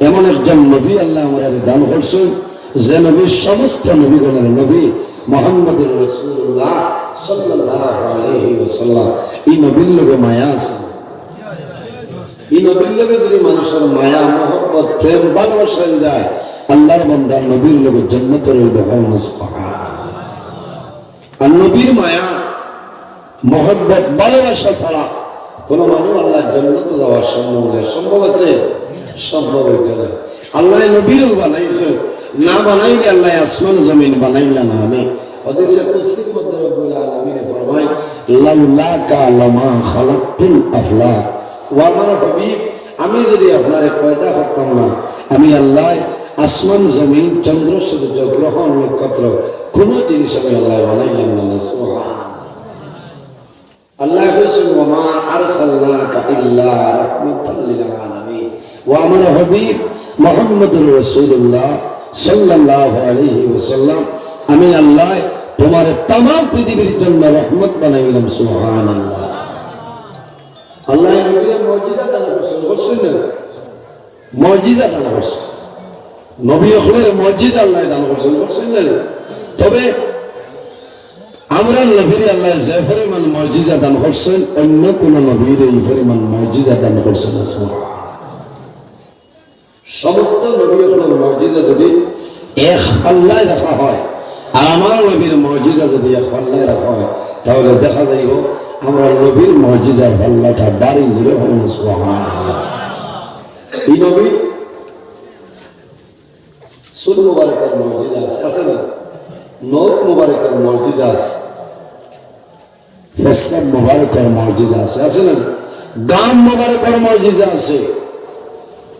এমন একজন নবী আল্লাহ আমরা দান করছেন যে নবী সমস্ত নবীগণের নবী মোহাম্মদ রসুল্লাহ সাল্লাল্লাহু এই নবীর লোকে মায়া আছে। এই নবীর লোকে যদি মানুষের মায়া, মহব্বত, প্রেম, ভালোবাসা যায়, আল্লাহর বন্দার নবীর লোকে জন্মতের আর নবীর মায়া, মহব্বত, ভালোবাসা ছাড়া কোন মানুষ আল্লাহর জন্মতে যাওয়ার সম্ভব সম্ভব আছে? সম্ভব হইতে না আল্লাহ নবীরও বানাইছে। না বানাইলে আল্লাহ আসমান জমিন বানাইলা না আমি। হদিসে কুসির মধ্যে রব্বুল আলামিন ফরমায় লাউলাকা লামা খালাকতুল আফলাক। ও আমার হাবিব, আমি যদি আপনারে পয়দা করতাম না, আমি আল্লাহ আসমান জমিন চন্দ্র সূর্য গ্রহ নক্ষত্র কোন জিনিস আমি আল্লাহ বানাইলাম না আল্লাহ লিল আলামিন। وعمر حبيب محمد رسول الله صلى الله আমি আল্লাহ তোমার তাম পৃথিবীর জন্য রহমত বানাইলাম সুহান আল্লাহ আল্লাহ মজিজা দান করছেন নবী হলের মজিজা আল্লাহ দান করছেন করছেন তবে আমরা নবীর আল্লাহ যে পরিমাণ মজিজা দান করছেন, অন্য কোন নবীর এই পরিমাণ মজিজা দান করছেন সমস্ত নবীগুলোর মর্যাদা যদি এক পাল্লায় রাখা হয়, আর আমার নবীর মর্যাদা যদি এক পাল্লায় রাখা হয়, তাহলে দেখা যাইব আমরা নবীর মর্যাদার পাল্লাটা বাড়ি যাবে এই নবী? সুর মুবারকের মর্যাদা আছে না? নখ মুবারকের মর্যাদা আছে। ফসল মুবারকের মর্যাদা আছে আছে না? গাম মুবারকের মর্যাদা আছে।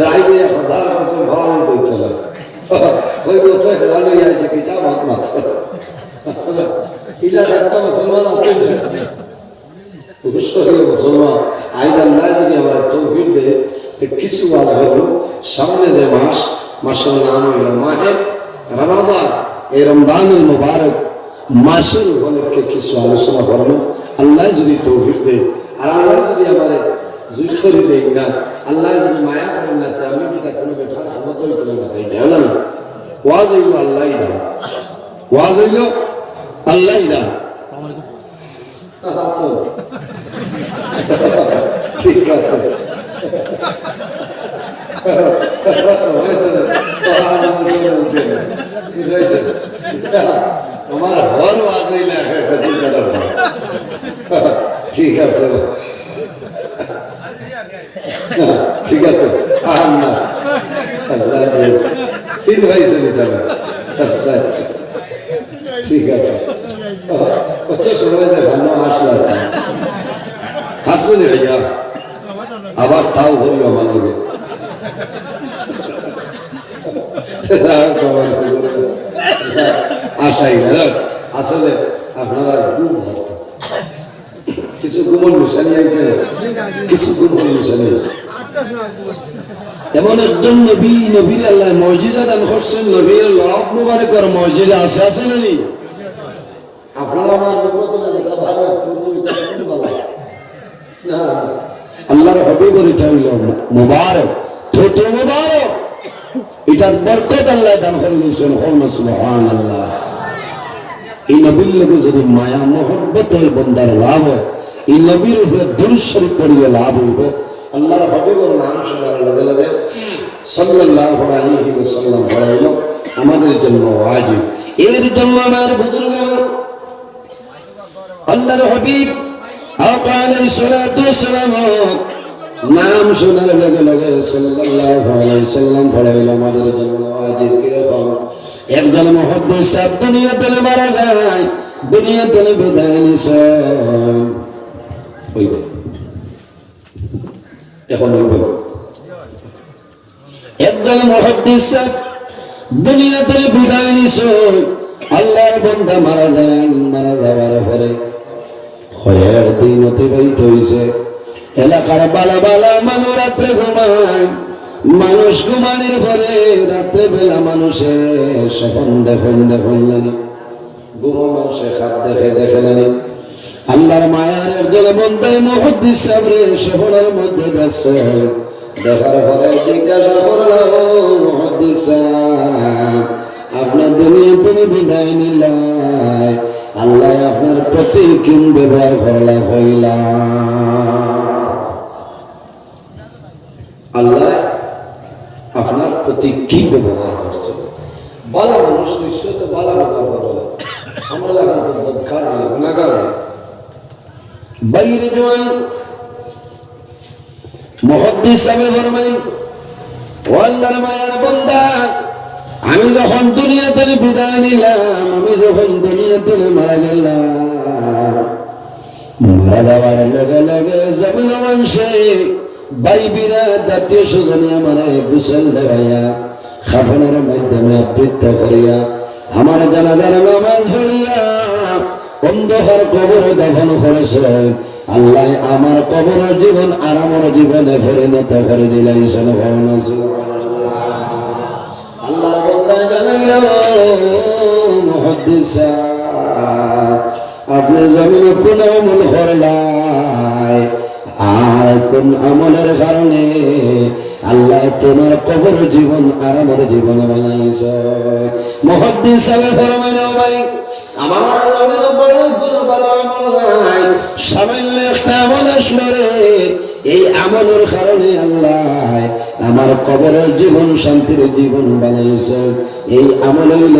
রাই দিয়ে হাজার বছর ভালো দিচ্ছে না ওই বছর হেরানো যাইছে কি যা ভাত মাছ ইলা ডাক্তার মুসলমান আছে অবশ্যই মুসলমান। আইজ আল্লাহ যদি আমার তৌফিক দেয়, তো কিছু আজ হলো, সামনে যে মাস, মাসের নাম হইল মাহে রমাদান। এই রমদানুল মুবারক মাসের উপলক্ষে কিছু আলোচনা করব। আল্লাহ যদি তৌফিক দেয়, আর আল্লাহ যদি আমার জুড়ি দেয় না আল্লাহ যদি মায়া করেন না আমি কি তার কোনো বেটা আমার তো কোনো কথাই দেয় না। ওয়াজ হইল আল্লাহ দা ওয়াজ হইল আল্লাহ দা ঠিক আছে আমার হর ওয়াজ হইল ঠিক আছে। ঠিক আছে। আহান না আচ্ছা। ঠিক আছে। আচ্ছা সময় যে ভালো হাসলা আছে। হাসুনি ভাইয়া। আবার তাও হইল আমার লোকে আশাই আসলে আপনারা ভর্ত কিছু গুমন মিশানি আছে কিছু গুমন মিশানি আছে এমন একজন নবী নবীর আল্লাহ মসজিদা দান করছেন নবীর লাভ মুবারকর মসজিদা আছে আছে না আপনারা আমার আল্লাহর হাবিবের এটা হইল মুবারক ছোট মুবারক। এটার বরকত আল্লাহ দান করে দিয়েছেন হল সুবহানাল্লাহ। এই নবীর লোকে যদি মায়া মহব্বত বন্দার লাভ হয় এই নবীর উপরে দুরুশ্বরী পড়িয়ে লাভ হইব। আল্লাহর হাবিবর নাম শোনার লগে লগে সাল্লাল্লাহু আলাইহি ওয়াসাল্লাম হইল আমাদের জন্য ওয়াজিব। এর জন্য আমার বুজুর্গ, আল্লাহর হাবিব আকা আলাইহিস সালাতু ওয়াসালাম নাম শোনার লগে লগে সাল্লাল্লাহু আলাইহি সাল্লাম পড়াইল আমাদের জন্য ওয়াজিব কীরকম একজন মহদ্দেশ দুনিয়াতে মারা যায়, দুনিয়াতে বিদায় নিছেন হইব এখন হইব একজন মহদ্দেশ দুনিয়া ধরে বিদায় নিছ, আল্লাহর বন্ধা মারা যান মারা যাওয়ার পরে হয়ের দিন অতিবাহিত হয়েছে এলাকার বালা বালা মানুষ রাত্রে ঘুমায়, মানুষ ঘুমানির পরে রাত্রে বেলা মানুষের স্বপন দেখুন দেখুন লাগে ঘুমো মানুষের খাপ দেখে দেখে লাগে আল্লাহর মায়ার একজন বন্ধাই মহদ্দিস সাবরে শহরের মধ্যে দেখছে দেখার পরে জিজ্ঞাসা করলাম মহদ্দিস আপনার দুনিয়া তুমি বিদায় নিলাই। আল্লাহ আপনার প্রতি কিন ব্যবহার করলা, হইলা। আল্লাহ আপনার প্রতি কি ব্যবহার করছে। বালা মানুষ নিশ্চয় তো বালা ব্যবহার করবে আমরা লাগান তো বদকার গুণাগার নেই বাইরে জোয়ান আমি যখন দুনিয়া থেকে বিদায় নিলাম, আমি যখন দুনিয়া থেকে মারা গেলাম, মারা যাওয়ার লগে লগে জমিন মাংসে বাইবিরা জাতীয় স্বজনে আমার গুসল দেওয়াইয়া, খাফনের মাধ্যমে আবৃত্ত করিয়া, আমার জানাজার নামাজ পড়িয়া অন্ধকার কবর দফন করেছে। আল্লাহ আমার কবর জীবন আর আমার জীবনে পরিণত করে দিলাইছেন ভাবনা আল্লাহ আপনি জমিনে কোন আমল করলাই আর কোন আমলের কারণে আল্লাহ তোমার কবর জীবন আর আমার জীবন বানাইছে। মুহাদ্দিস সাহেব ফরমাইল আমার সামান্য এই আমলের কারণে আল্লাহ আমার কবরের জীবন, শান্তির জীবন বানাইছে এই আমল হইল,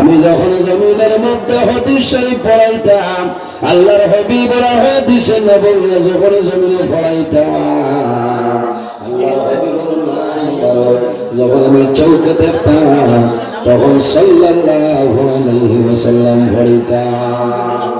আমি যখন জমিনের মধ্যে হদিস শরীফ পড়াইতাম, আল্লাহর হবিবরা হদিসে নবীরা যখন জমিনে পড়াইতাম যখন আমি চৌকে দেখতাম তখন সাল্লাল্লাহু আলাইহি ওয়াসাল্লাম পড়িতাম।